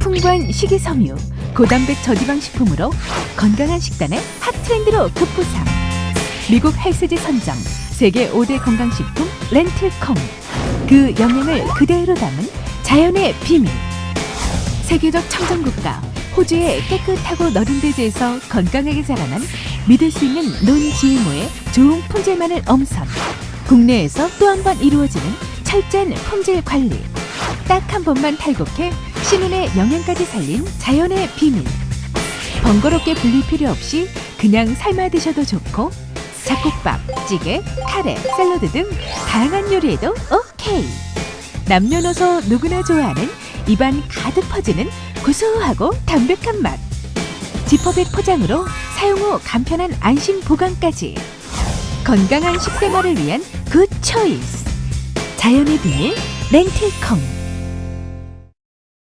풍부한 식이섬유, 고단백 저지방 식품으로 건강한 식단의 핫 트렌드로 급부상. 미국 헬스지 선정 세계 5대 건강식품 렌틸콩. 그 영양을 그대로 담은 자연의 비밀. 세계적 청정국가 호주의 깨끗하고 너른 대지에서 건강하게 자라난 믿을 수 있는 논 GMO의 좋은 품질만을 엄선. 국내에서 또 한 번 이루어지는 철저한 품질 관리. 딱 한 번만 탈곡해 신혼의 영양까지 살린 자연의 비밀. 번거롭게 불릴 필요 없이 그냥 삶아 드셔도 좋고 잡곡밥, 찌개, 카레, 샐러드 등 다양한 요리에도 오케이. 남녀노소 누구나 좋아하는 입안 가득 퍼지는 고소하고 담백한 맛. 지퍼백 포장으로 사용 후 간편한 안심 보관까지. 건강한 식생활을 위한 굿 초이스. 자연의 비밀 렌틸콩.